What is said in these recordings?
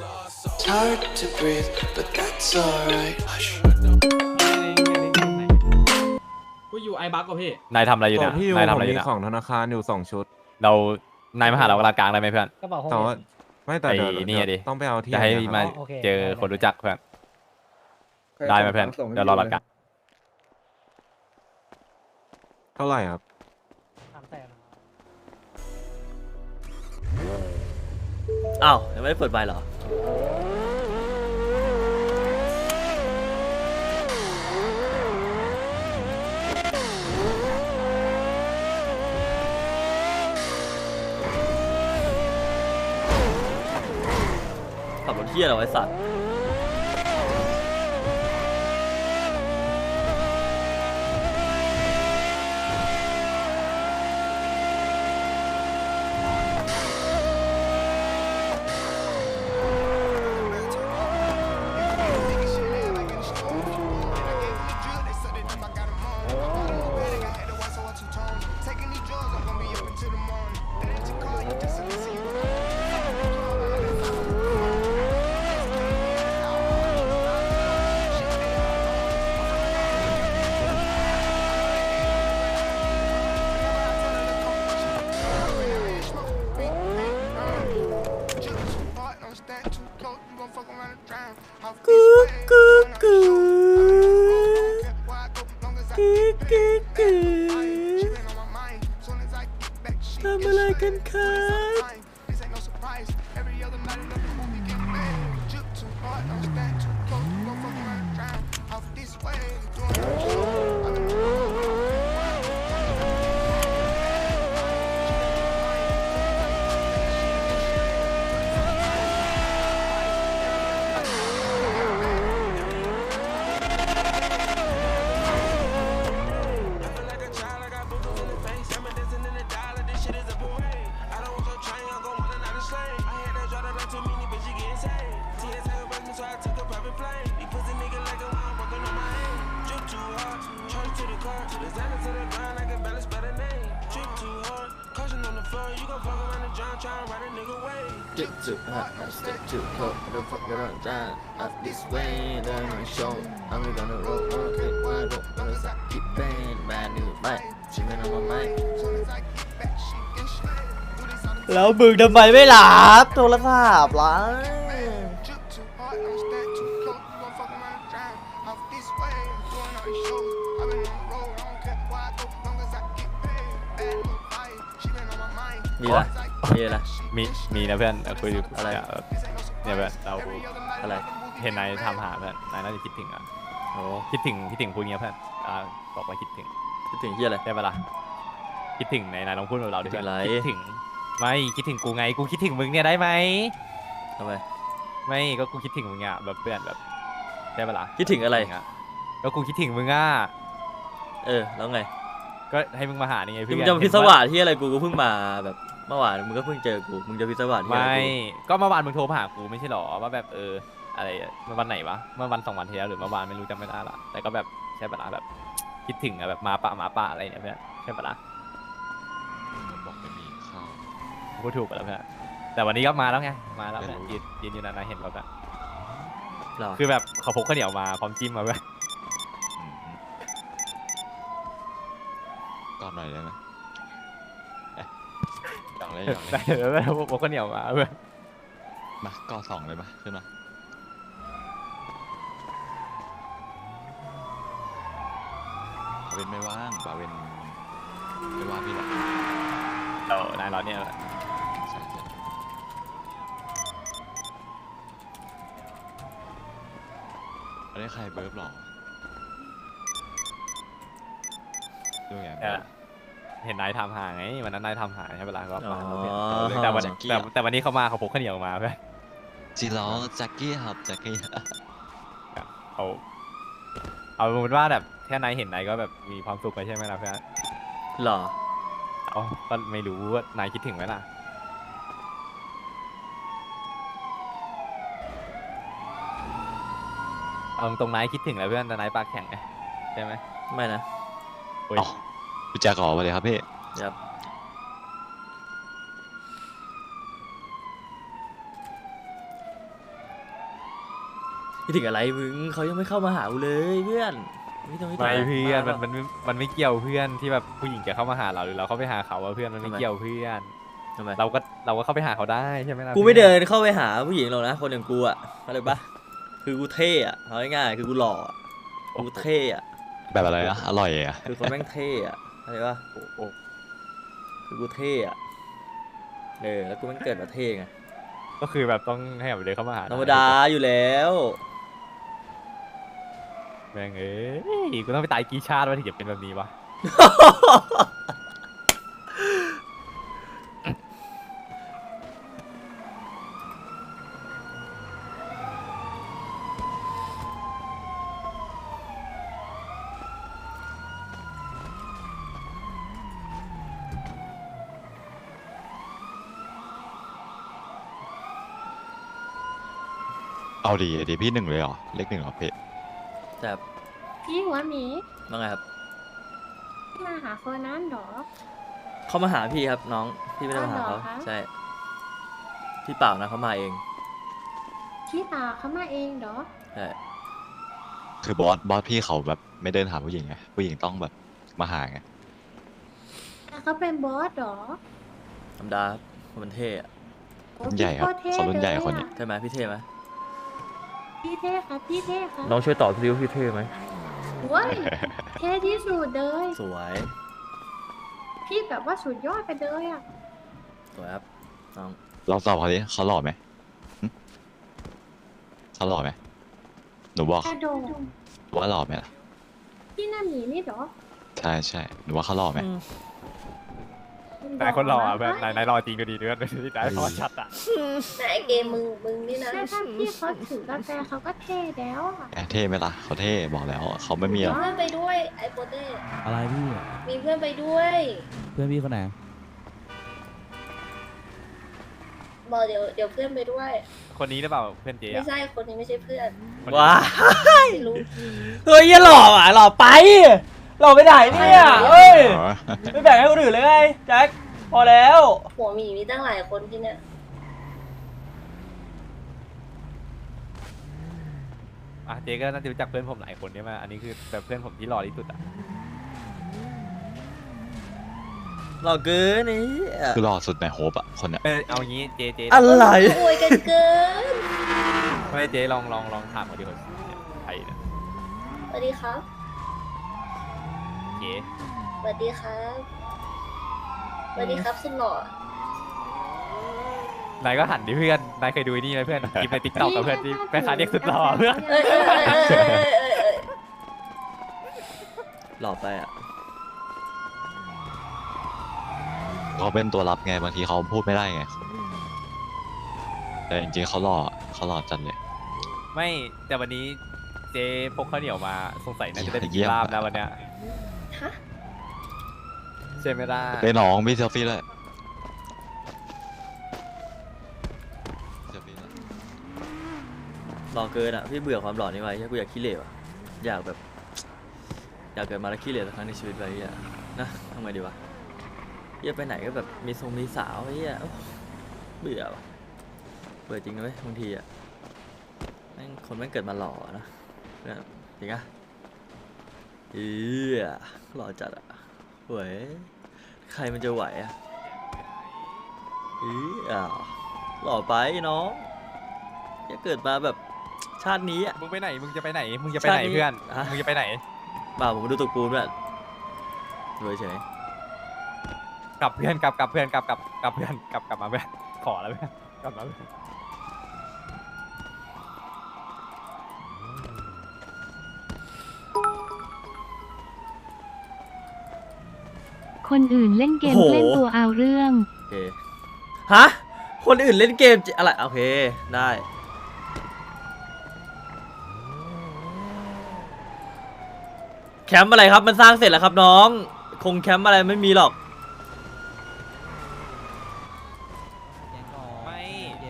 It's hard to breathe, but that's alright. Hush. กูอยู่ไอบักก็พี่ นายทำอะไรอยู่ขอเนี่งย พี่อยู่นายผทำมอะไรอมียู่เนี่ยของธนาคารอยู่สองชุดเรา นายมาหาเรากลางกลางได้ไหมเพื่อน กระเป๋าห้องแต่ว่าเด็กไม่แต่ไอ้เดี๋ยวนี่เดี๋ยวดิ ต้องไปเอาที่จะให้ไหนมาครับ โอเคเจอได้ คนรู้จักเพื่อน ได้ไหมเพื่อน เดี๋ยวรอหลักการเท่าไหร่ครับสามแสนครับอ้าวยังไม่ได้เปิดใบเหรอ ขับรถเที่ยเหรไอ้สัตว์ Get too hot, I stay too cold. Don't fuck around, down. Up this way, then I show. I'm gonna roll on, take my rope, gonna suck keep pain. Brand new mic, she been on my mic. แล้วมึงทำไมไม่หลับโทรศัพท์ล่ะ มีละมีละมีมีนะเพื่อนคุยอยู่อะไรเนี่ยเพื่อนเราอะไรเห็นนายทำหาเพื่อนนายน่าจะคิดถึงอะโอ้คิดถึงคิดถึงพูดเงี้ยเพื่อนอ่าบอกว่าคิดถึงคิดถึงเฮียอะไรได้ปะล่ะคิดถึงนายนายลองพูดกับเราดิคิดถึเพื่องนอะไรคิดถึงไม่คิดถึงกูไงกูคิดถึงมึงเนี่ยได้ไหมทำไมไม่ก็กูคิดถึงมึงอะแบบเพื่อนแบบได้ปะล่ะคิดถึงอะไรอะก็กูคิดถึงมึงอะเออแล้วไง ก็ให้มึงมาหานี่ไงมึเพื่งอนจะมาพิศเห็นวาสที่อะไรกูก็เพิ่งมาแบบเมื่อวานมึงก็เพิ่งเจอกูมึงจะพิศวาสที่อะไรไม่กูก็เมื่อวานมึงโทรมาหากูไม่ใช่หรอว่าแบบเอออะไรอะเมื่อวันไหนวะเมื่อวันสองวันที่แล้วหรือเมื่อวานไม่รู้จำไม่ได้ละแต่ก็แบบใช่ปะล่ะแบบคิดถึงอะแบบหมาป่าหมาป่าอะไรเนี่ยเพื่อนใช่ปะล่ะบอกไม่มีข้าวพูดถูกไปแล้วเพื่อนแต่วันนี้ก็มาแล้วไงมาแล้วไม่เพื่อนรู้ยืนยืนอยู่นานๆเห็นแล้วแบบเหรอคือแบบเขาพกข้าวเหนียวมาพร้อมจิ้มมาเพื่อ ก่อนหน่อยได้ไหมเอ๊ะอยากเลยอยากเลได้ยเออพกข้าวเหนียวมาเพื่อนมาก่อสองเลยปะขึ้นมาบาเวนไม่ว่างบาเวนไม่ว่างพี่หรอกเรานายร้อนเนี่ยใช่ใช่อันนี้ใครเบิร์ฟหรอดูไงเออ เห็นนายทำหาไงวันนั้นนายทำหาใช่ปะล่ะก็อ๋อมาเพื่อนแต่วันแต่แต่วันนี้เขามาเขาพกข้าวเหนียวมาเพื่อนจีร้องแจ็คกี้ครับแจ็คกี้เอาเอาเป็นว่าแบบแค่นายเห็นนายก็แบบมีความสุขไปใช่ไหมล่ะเพื่อนเหรอ เอาก็ไม่รู้ว่านายคิดถึงไหมล่ะเอาตรงๆนายคิดถึงแหละเพื่อนแต่นายปากแข็งไงใช่ไหมไม่นะ โอ้ย อ๋อ พี่แจ็คขอมาเลยครับพี่ครับนคิดถึงอะไรมึงเขายังไม่เข้ามาหากูเลยเพื่อนไม่ต้องไม่เพื่อนบ้ามันมันมันไม่เกี่ยวเพื่อนที่แบบผู้หญิงจะเข้ามาหาเราหรือเราเข้าไปหาเขาอะเพื่อนมันไม่ทำไมเกี่ยวเพื่อนทำไมเราก็เราก็เข้าไปหาเขาได้ใช่ไหมล่ะกูไม่พื่อเดินเข้าไปหาผู้หญิงหรอกนะคนอย่างกูอะเข้าใจปะคือกูเท่อะเอาง่ายๆคือกูหล่ออะกูเท่อะแบบอะไรอะอร่อยอะคือคนแม่งเท่อะ เข้าใจปะโอ้โหคือกูเท่อะเออแล้วกูแม่งเกิดมาเท่ไงก็คือแบบต้องให้แบบเดินเข้ามาหาธรรมดาอยู่แล้วแม่งเอ้ยกูต้องไปตายกี่ชาติวะถึงจะเป็นแบบนี้วะ เอาดีดีพี่หนึ่งเลยเหรอ เลขหนึ่งเหรอเพจแต่พี่หัวหมีว่าไงครับมาหาคนนั้นเหรอ เขามาหาพี่ครับน้อง พี่ไม่ได้มาหาเขาอ้าวเหรอคะ ใช่ พี่เปล่านะเขามาเองพี่ตาเขามาเองเหรอใช่คือบอสบอสพี่เขาแบบไม่เดินหาผู้หญิงไงผู้หญิงต้องแบบมาหาไงแต่เขาเป็นบอสเหรอธรรมดาครับคนมันเท่อะ โอ้รุ่นใหญ่ครับพี่โตเขารุ่นใหญ่ลยคนนี้อะใช่ไหมพี่เท่ไหม พี่เท่ครับ พี่เท่ครับน้องช่วยตอบพี่ว่าพี่เท่ไหมเว้ยเท่ที่สุดเลย สวย พี่แบบว่าสุดยอดไปเลยอะ สวยครับน้องเราตอบเขาดิเขาหล่อไหมหึเขาหล่อไหมหนูบอกกระโดดว่าหล่อไหมล่ะพี่หน้าหมีนี่เหรอ ใช่ใช่หนูว่าเขาหล่อไหม นายคนหล่ออะบเพื่อนกนายนายรอจริงก็ดีเพื่อนนายรอชัดอะแต่ไอเกมมึงมึงนี่นะ ใช่ถ้าพี่เขาถือกาแฟเขาก็เท่แล้วอะแอบเท่ไหมล่ะเขาเท่บอกแล้วเขาไม่มีมีหรอกเพื่อนไปด้วยไอโปเต้อะไรพี่ มีเพื่อนไปด้วย เพื่อนพี่คนไหน บอกเดี๋ยวเดี๋ยวเพื่อนไปด้วย คนนี้หรือเปล่าเพื่อนเจ๊ไม่อะใช่คนนี้ไม่ใช่เพื่อนคนนี้ว้าไม่รู้ เฮ้ยอย่าหล่ออะหล่อไป หล่อไปไหนเนี่ยเฮ้ยอ๋อไม่แบ่งให้คนอื่นเลยไงแจ็คพอแล้ว หัวหมีมีตั้งหลายคนที่เนี่ย อะเจ๊ก็น่าจะรู้จักเพื่อนผมหลายคนใช่ไหมอันนี้คือแบบเพื่อนผมที่หล่อที่สุดอะหล่อเกินนี่คือหล่อสุดในโฮปอะคนเนี้ยเออเอางี้เจ๊เจ๊อะไรอวยกันเกินไม่เจ๊ลองลองลองถามคนที่คนใครเนี่ยสวัสดีครับ เจ๊สวัสดีครับสวัสดีครับสุดหล่อนายก็หันดิเพื่อน นายเคยดูไอ้นี่ไหมเพื่อนคลิปในติ๊กต็อกกับเพื่อนที่แม่ค้าเรียกสุดหล่อเพื่อนเอ้ยเอ้ยเอ้ยเอ้ยเอ้ยเอ้ยเอ้ยหล่อไปอะเขาเป็นตัวรับไงบางทีเขาพูดไม่ได้ไง แต่จริงๆเขาหล่อเขาหล่อจัดเลย ไม่แต่วันนี้เจ๊พกข้าวเหนียวมาสงสัยน่าจะได้ไปเยี่กินยมลาบแล้ววันเนี้ย ฮะใช่ไหมล่ะไปน้องพี่เซลฟี่เลยเซลฟี่เลยหล่อเกินอะ พี่เบื่อความหล่อนี่ไว้กูอยากขี้เหร่อะอยากแบบ อยากเกิดมาแล้วขี้เหร่สักครั้งในชีวิตไปอะนะทำไงดีวะเหี้ยไปไหนก็แบบมีทรงมีสาวไอ้เหี้ยโอ้เบื่อว่ะเบื่อจริงนะเว้ยบางทีอะแม่งคนแม่งเกิดมาหล่ออะนะเนี่ยจริงอะ เอียหล่อจัดอะเว้ยใครมันจะไหวอะเอียหล่อไปน้องอย่าเกิดมาแบบชาตินี้อะ มึงไปไหน มึงจะไปไหน มึงจะไปไหนชาตินี้เพื่อนฮะมึงจะไปไหน บ่าผมดูตกปูนแบบดูเฉยกลับเพื่อน กลับกลับเพื่อน กลับกลับกลับเพื่อน กลับกลับมาเพื่อน ขอแล้วเพื่อน กลับมาเพื่อน คนอื่นเล่นเกมเล่นตัวเอาเรื่อง โอเคฮะ คนอื่นเล่นเกมจิอะไร โอเค ได้ แคมป์อะไรครับ มันสร้างเสร็จแล้วครับน้อง คงแคมป์อะไรไม่มีหรอก ไม่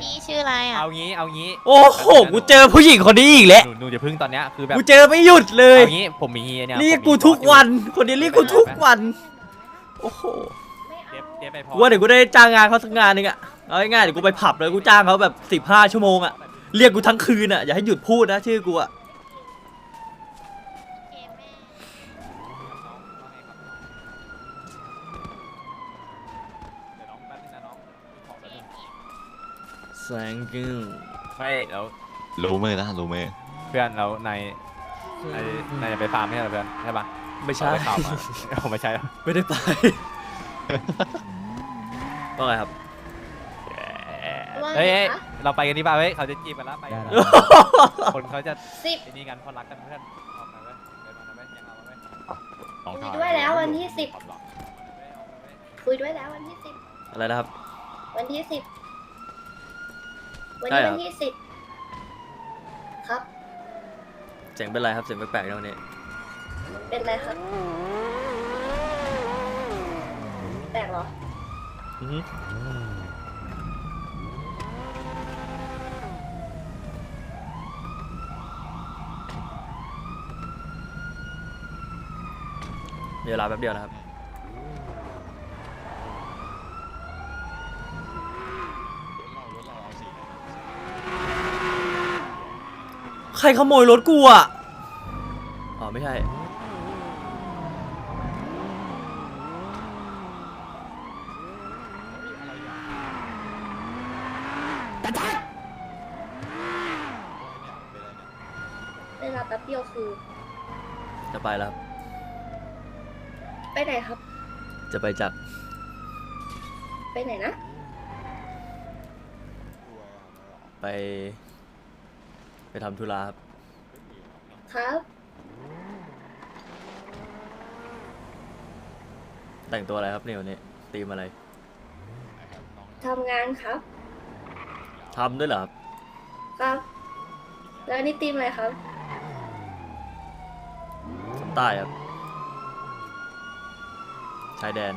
พี่ชื่ออะไรอะ เอางี้ เอางี้โอ้โห กูเจอผู้หญิงคนนี้อีกแล้ว หนูหนูอย่าพึ่งตอนเนี้ยคือแบบกูเจอไม่หยุดเลย เอางี้ ผมมีเนี่ยเรียกผมมีกูทุกบอสอยู่วัน คนนี้เรียกกูทุกวัน โอ้โหไม่เอาเจ๊เจ๊ไปพอกูว่าเดี๋ยวกูได้จ้างงานเขาสักงานหนึงอะเอาง่ายๆเดี๋ยวกูไปผับเลยกูจ้างเขาแบบสิบห้าชั่วโมงอะเรียกกูทั้งคืนอะอย่าให้หยุดพูดนะชื่อกูอะเดี๋ยวน้องแป๊บนึงนะน้องขอแป๊บนึงแซงกิ้วไม่แล้วรู้มือนะรู้มือเพื่อนเราในในในจะไปฟาร์มไม่ใช่เหรอเพื่อนใช่ปะ ไม่ใช่ เอาไปข่าวมาเอาไม่ใช่เหรอไม่ได้ไป ว่าไงครับ ว่าไงเฮ้ยเฮ้ยคะเราไปกันดีป่ะเฮ้ยเขาจะจีบกันแล้วไปกันคนเขาจะสิบไอ้นี่กันคนรักกันเพื่อนออกมาเว้ยเดินมานะเว้ยยังเอามาเว้ยน้องคุยชายด้วยแล้ววันที่สิบออกมาเว้ยออกมาเว้ยคุยด้วยแล้ววันที่สิบอะไรนะครับ วันที่สิบวันใช่นี้เหรอ วันที่สิบครับ เสียงเป็นไรครับ เสียงแปลกๆนะวันนี้ เป็นไรครับแปลกเหรอ อือฮึมีเวลาแป๊บเดียวนะครับ ใครขโมยรถกูอะ อ๋อ ไม่ใช่ เวลาแป๊บเดียวคือ จะไปแล้วครับไปไหนครับ จะไปจากไปไหนนะ ไป ไปทำธุระครับ ครับ แต่งตัวอะไรครับเนี่ยวันนี้ตีมอะไรทำงานครับ ทำด้วยเหรอครับ ครับ แล้วอันนี่ตีมอะไรครับคน ใต้ครับ ชายแดน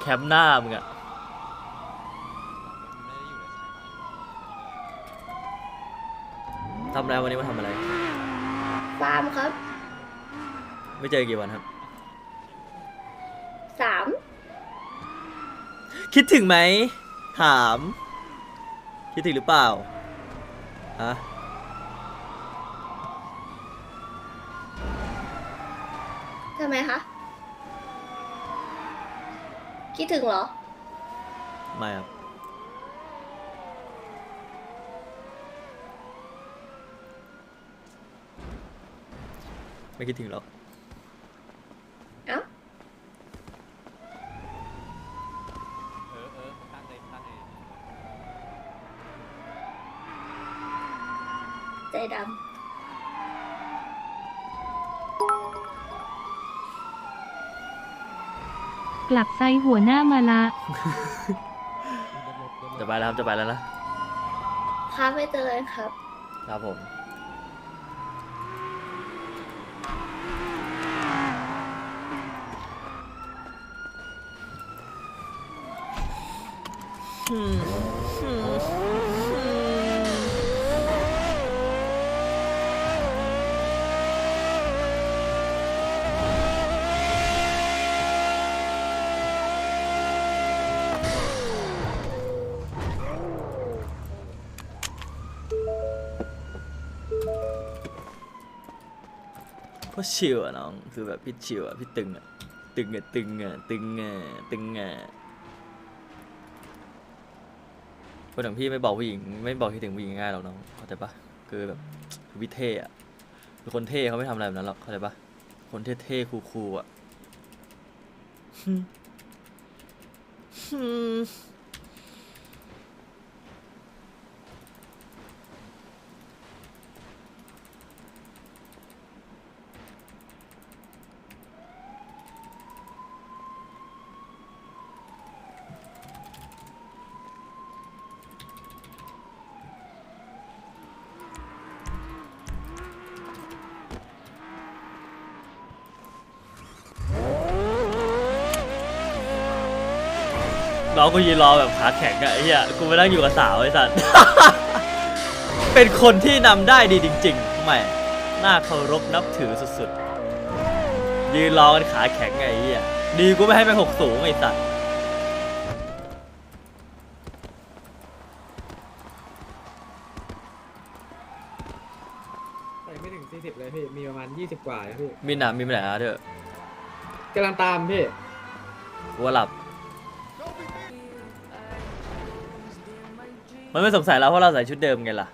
แคมป์หน้ามึงอะทำอะไรวันนี้มาทำอะไร ฟาร์มครับ ไม่เจอกี่วันครับ สาม คิดถึงไหม ถาม คิดถึงหรือเปล่าฮะทำไมคะ คิดถึงเหรอ ไม่ครับ ไม่คิดถึงหรอก เอ้า เออเออตั้งเลยตั้งเลย ใจดกลับไซหัวหน้ามาละ จะไปแล้วครับจะไปแล้วนะำครับไปเจอกันครับ ครับผม ก็ชิลอะน้องคือแบบพี่ชิลอะพี่ตึงอะตึงอะตึงอะตึงอะตึงอะคนอย่างพี่ไม่บอกผู้หญิง ไม่บอกคิดถึงผู้หญิงง่ายหรอกน้องเข้าใจปะคือแบบคือพี่เท่อะคือคนเท่เขาไม่ทำอะไรแบบนั้นหรอกเข้าใจปะคนเท่ๆคูลๆอะฮึ่ม น้องกูยืนรอแบบขาแข็งอะไอ้เหี้ยกูไปนั่งอยู่กับสาวไอ้สัตว์ เป็นคนที่นำได้ดีจริงๆแหมน่าเคารพนับถือสุดๆ ยืนรอกันขาแข็งไงไอ้เหี้ยดีกูไม่ให้ไปหกสูงไอ้สัตว์ใส่ไม่ถึงสี่สิบเลยพี่ มีประมาณยี่สิบกว่าเลยพี่มินอะมินไปไหนอะเถอะกำลังตามพี่ กูว่าหลับ มันไม่สงสัยเราเพราะเราใส่ชุดเดิมไงล่ะ